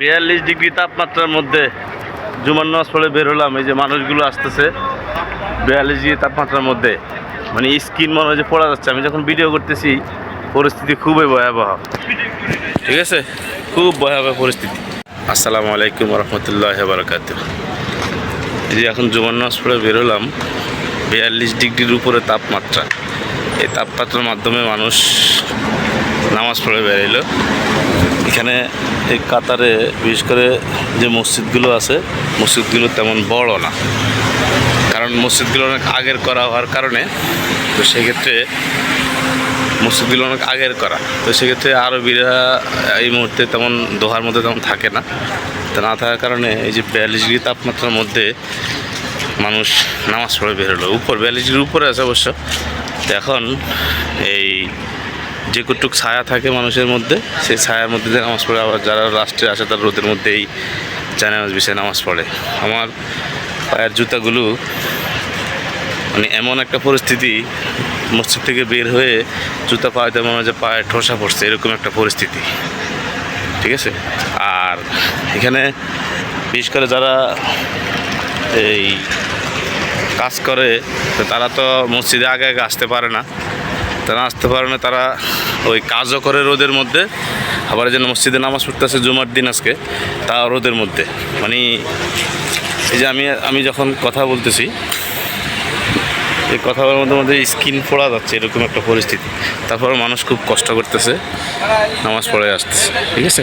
বিয়াল্লিশ ডিগ্রি তাপমাত্রার মধ্যে জুমার নামাজ পড়ে বের হলাম, এই যে মানুষগুলো আসতেছে বিয়াল্লিশ ডিগ্রি তাপমাত্রার মধ্যে। মানে স্কিন মনে হয় যে পড়া যাচ্ছে। আমি যখন ভিডিও করতেছি, পরিস্থিতি খুবই ভয়াবহ। ঠিক আছে? খুব ভয়াবহ পরিস্থিতি। আসসালামু আলাইকুম রহমতুল্লাহ বারকাত এই যে এখন জুমার নামাজ পড়ে বেরোলাম বিয়াল্লিশ ডিগ্রির উপরে তাপমাত্রা। এই তাপমাত্রার মাধ্যমে মানুষ নামাজ পড়ে বেরোলো এখানে এই কাতারে, বিশেষ করে যে মসজিদগুলো আছে, মসজিদগুলো তেমন বড় না। কারণ মসজিদগুলো অনেক আগের করা হওয়ার কারণে, তো সেক্ষেত্রে মসজিদগুলো অনেক আগের করা। তো সেক্ষেত্রে আরবিরা এই মুহূর্তে তেমন, দোহার মধ্যে তেমন থাকে না। তো না থাকার কারণে এই যে বিয়াল্লিশ ডিগ্রি তাপমাত্রার মধ্যে মানুষ নামাজ পড়ে বেরোলো। উপর বিয়াল্লিশ ডিগ্রির উপরে আছে অবশ্য। এখন এই যে কটুক ছায়া থাকে মানুষের মধ্যে, সেই ছায়ার মধ্যে দিয়ে নামাজ পড়ে। আবার যারা রাষ্ট্রে আসে, তারা রোদের মধ্যেই জানামাজ বিষয়ে নামাজ পড়ে। আমার পায়ের জুতাগুলো মানে এমন একটা পরিস্থিতি, মসজিদ থেকে বের হয়ে জুতা পাওয়াতে মনে হয় যে পায়ে ঠোসা পড়ছে, এরকম একটা পরিস্থিতি। ঠিক আছে? আর এখানে বিশেষ করে যারা এই কাজ করে তারা তো মসজিদে আগে আগে আসতে পারে না। তারা আসতে পারে না, তারা ওই কাজও করে রোদের মধ্যে, আবার যেন মসজিদে নামাজ পড়তেছে জুমার দিন আজকে, তা রোদের মধ্যে। মানে এই যে আমি আমি যখন কথা বলতেছি, এই কথা বলার মধ্যে মধ্যে স্কিন পড়া যাচ্ছে এরকম একটা পরিস্থিতি। তারপর মানুষ খুব কষ্ট করতেছে, নামাজ পড়ে আসতেছে, ঠিক আছে?